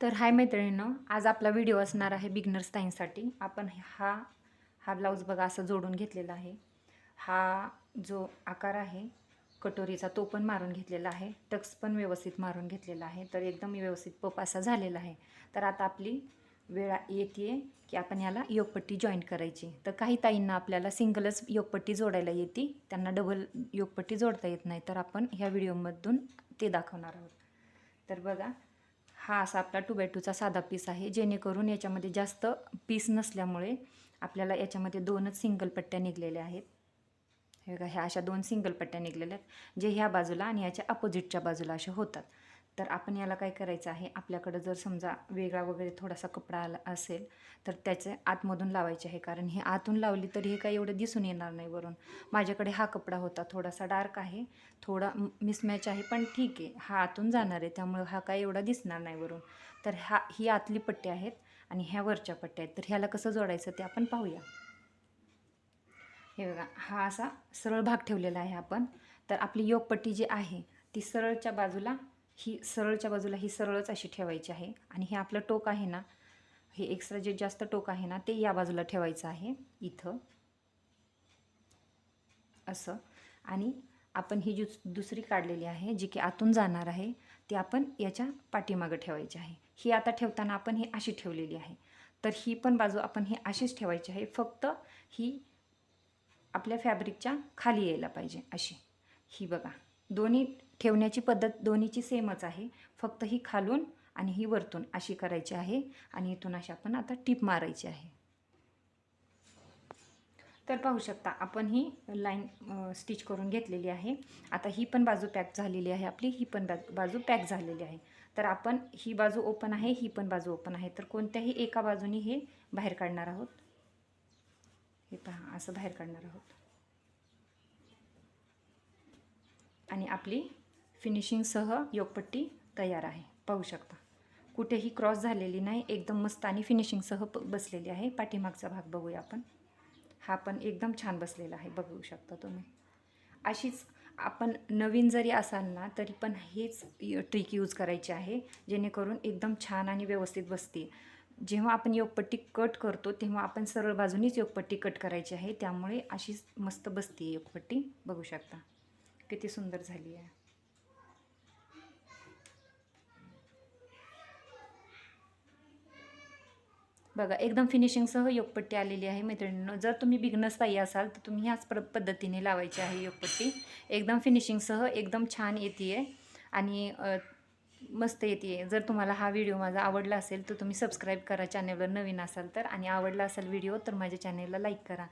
तर हाय मैत्रिणीनं आज आपला व्हिडिओ असणार आहे बिगनर्स ताईंसाठी आपण हा हा ब्लाऊज बघा असं जोडून घेतलेला आहे. हा जो आकार आहे कटोरीचा तो पण मारून घेतलेला आहे. टक्स पण व्यवस्थित मारून घेतलेला आहे. तर एकदम व्यवस्थित पप असा झालेला आहे. तर आता आपली वेळा येते की आपण याला योगपट्टी जॉईन करायची. तर काही ताईंना आपल्याला सिंगलच योगपट्टी जोडायला येते. त्यांना डबल योगपट्टी जोडता येत नाही. तर आपण ह्या व्हिडिओमधून ते दाखवणार आहोत. तर बघा हा असा आपला टोमॅटोचा टूचा साधा पीस आहे. जेणेकरून याच्यामध्ये जास्त पीस नसल्यामुळे आपल्याला याच्यामध्ये दोनच सिंगल पट्ट्या निघलेल्या आहेत. हे बघा ह्या अशा दोन सिंगल पट्ट्या निघलेल्या आहेत जे ह्या बाजूला आणि याच्या अपोजिटच्या बाजूला असे होतात. तर आपण याला काय करायचं आहे? आपल्याकडं जर समजा वेगळा वगैरे थोडासा कपडा आला असेल तर त्याचे आतमधून लावायचे आहे. कारण हे आतून लावली तर हे काही एवढं दिसून येणार नाही वरून. माझ्याकडे हा कपडा होता थोडासा डार्क आहे थोडा मिसमॅच आहे पण ठीक आहे. हा आतून जाणार आहे त्यामुळे हा काही एवढा दिसणार नाही वरून. तर हा ही आतली पट्टी आहेत आणि ह्या वरच्या पट्ट्या आहेत. तर ह्याला कसं जोडायचं ते आपण पाहूया. हे बघा हा असा सरळ भाग ठेवलेला आहे आपण. तर आपली योगपट्टी जी आहे ती सरळच्या बाजूला ही सरळच्या बाजूला ही सरळच अशी ठेवायची आहे. आणि हे आपलं टोक आहे ना हे एक्स्ट्रा जे जास्त टोक आहे ना ते या बाजूला ठेवायचं आहे. इथं. असं. आणि आपण ही जी दुसरी काढलेली आहे जी की आतून जाणार आहे ती आपण याच्या पाठीमागं ठेवायची आहे. ही आता ठेवताना आपण ही अशी ठेवलेली आहे. तर ही पण बाजू आपण ही अशीच ठेवायची आहे. फक्त ही आपल्या फॅब्रिकच्या खाली यायला पाहिजे. अशी. ही बघा. दोन्ही ठेवण्याची पद्धत दोन्हीची सेमच आहे. फक्त ही खालून आणि ही वरतून अशी करायची आहे आणि इथून अशी आपण आता टीप मारायची आहे. तर पाहू शकता आपण ही लाईन स्टिच करून घेतलेली आहे. आता ही पण बाजू पॅक झालेली आहे आपली ही पण बाजू बाजू पॅक झालेली आहे. तर आपण ही बाजू ओपन आहे ही पण बाजू ओपन आहे. तर कोणत्याही एका बाजूनी हे बाहेर काढणार आहोत. हे पहा असं बाहेर काढणार आहोत. आणि आपली फिनिशिंगसह योगपट्टी तयार आहे. पाहू शकता. कुठेही क्रॉस झालेली नाही एकदम मस्त आणि फिनिशिंगसह प बसलेली आहे. पाठीमागचा भाग बघूया आपण. हा पण एकदम छान बसलेला आहे. बघू शकता तुम्ही. अशीच आपण नवीन जरी असाल ना तरी पण हेच ट्रिक यूज करायची आहे जेणेकरून एकदम छान आणि व्यवस्थित बसते जेव्हा आपण योगपट्टी कट करतो तेव्हा आपण सरळ बाजूनीच योगपट्टी कट करायची आहे. त्यामुळे अशीच मस्त बसते योगपट्टी. बघू शकता. किती सुंदर झाली आहे. बघा एकदम फिनिशिंगसह योगपट्टी आलेली आहे मैत्रिणींनो. जर तुम्ही बिघनसताई असाल तर तुम्ही ह्याच प्र पद्धतीने लावायची आहे योगपट्टी. एकदम फिनिशिंगसह एकदम छान येते आहे आणि मस्त येते जर तुम्हाला हा व्हिडिओ माझा आवडला असेल तर तुम्ही सबस्क्राईब करा. चॅनलवर नवीन असाल तर आणि आवडला असेल व्हिडिओ तर माझ्या चॅनलला लाईक करा.